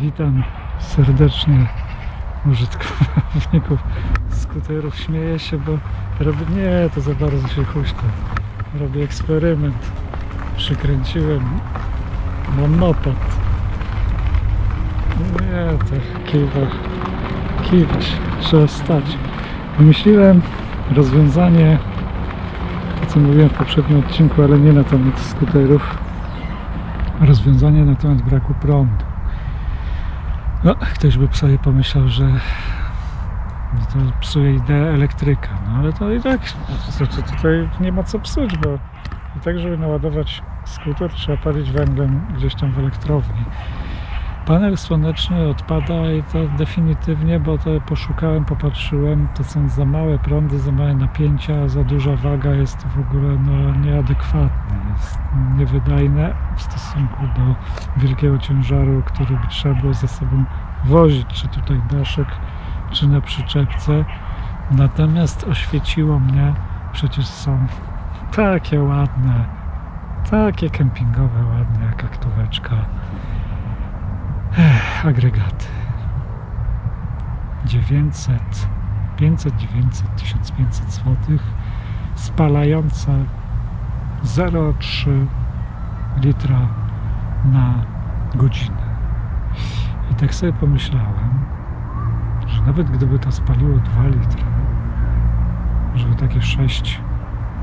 Witam serdecznie użytkowników skuterów. Śmieję się, bo robię... Nie, to za bardzo się huśta. Robię eksperyment. Przykręciłem monopod. Nie, to kiwa. Kiwać. Trzeba stać. Wymyśliłem rozwiązanie, o co mówiłem w poprzednim odcinku, ale nie na temat skuterów. Rozwiązanie na temat braku prądu. No, ktoś by sobie pomyślał, że no to psuje ideę elektryka, no ale to i tak tutaj nie ma co psuć, bo i tak, żeby naładować skuter, trzeba palić węglem gdzieś tam w elektrowni. Panel słoneczny odpada i to definitywnie, bo to poszukałem, popatrzyłem, to są za małe prądy, za małe napięcia, za duża waga jest w ogóle no, nieadekwatne, jest niewydajne w stosunku do wielkiego ciężaru, który by trzeba było ze sobą wozić, czy tutaj daszek, czy na przyczepce. Natomiast oświeciło mnie, przecież są takie ładne, takie kempingowe ładne, jak aktóweczka. Agregaty. 900, 500, 900, 1500 zł. Spalające 0,3 litra na godzinę. I tak sobie pomyślałem, że nawet gdyby to spaliło 2 litry, żeby takie 6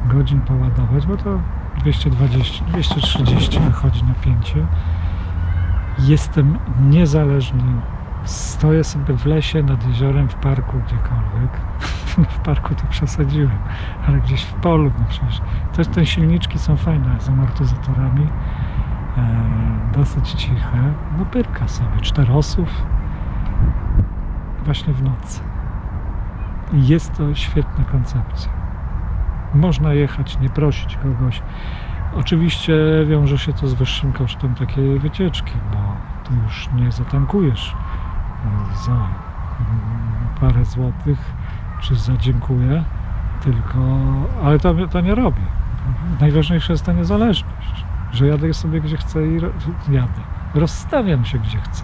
godzin poładować, bo to 220, 230 wychodzi napięcie, jestem niezależny. Stoję sobie w lesie, nad jeziorem, w parku, gdziekolwiek. w parku to przesadziłem, ale gdzieś w polu, no przecież. Też te silniczki są fajne, z amortyzatorami. E, dosyć ciche. No pyrka sobie, czterosów. Właśnie w nocy. Jest to świetna koncepcja. Można jechać, nie prosić kogoś. Oczywiście wiąże się to z wyższym kosztem takiej wycieczki, bo tu już nie zatankujesz e, za mm, parę złotych, czy za dziękuję, tylko, ale to, to nie robię. Najważniejsza jest ta niezależność, że jadę sobie gdzie chcę i jadę. Rozstawiam się gdzie chcę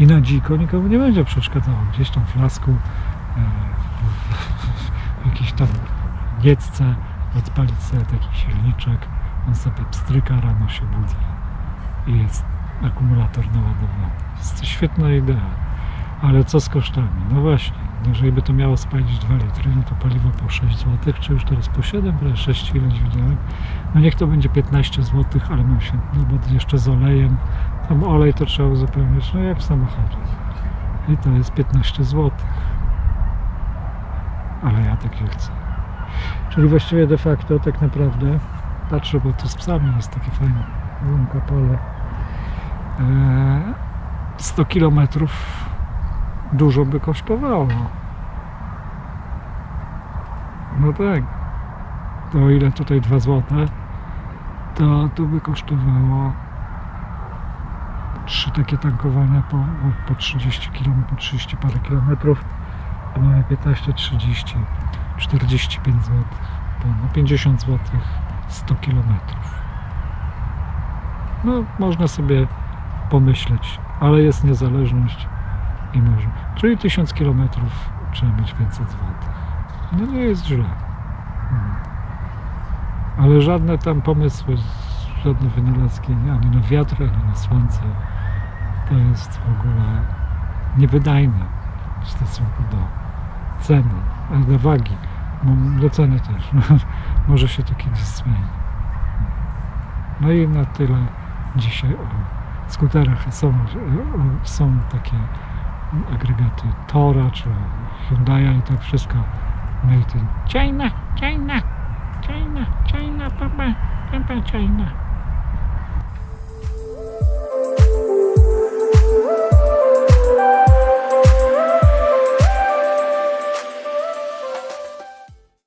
i na dziko nikomu nie będzie przeszkadzało. Gdzieś tam w lasku, e, w, w, w jakiejś tam niecce odpalić sobie taki silniczek, on sobie pstryka, rano się budzi i jest akumulator naładowany. Jest świetna idea, ale co z kosztami? No właśnie, jeżeli by to miało spalić 2 litry, no to paliwo po 6 zł, czy już teraz po 7, prawie 6 ileś widziałem. No niech to będzie 15 zł, ale mam się, no bo jeszcze z olejem, tam olej to trzeba uzupełniać, no jak w samochodzie. I to jest 15 zł. Ale ja tak nie chcę. Czyli właściwie de facto tak naprawdę patrzę, bo to z psami jest takie fajne łąka pole. Eee, 100 kilometrów dużo by kosztowało. No tak. To ile tutaj 2 złote, to tu by kosztowało trzy takie tankowania po, po 30 km, po 30 parę kilometrów, a mamy 15, 30, 45 zł, no 50 zł 100 kilometrów. No, można sobie pomyśleć, ale jest niezależność i można. Czyli 1000 kilometrów trzeba mieć 500 zł. No nie jest źle. Hmm. Ale żadne tam pomysły, żadne wynalazki ani na wiatr, ani na słońce to jest w ogóle niewydajne w stosunku do ceny, ale do wagi. No, do ceny też. Może się to kiedyś zmieni. No i na tyle dzisiaj o skuterach. Są, są takie agregaty Tora czy Hyundai i to wszystko made in China, China, China, China, papa, papa, China.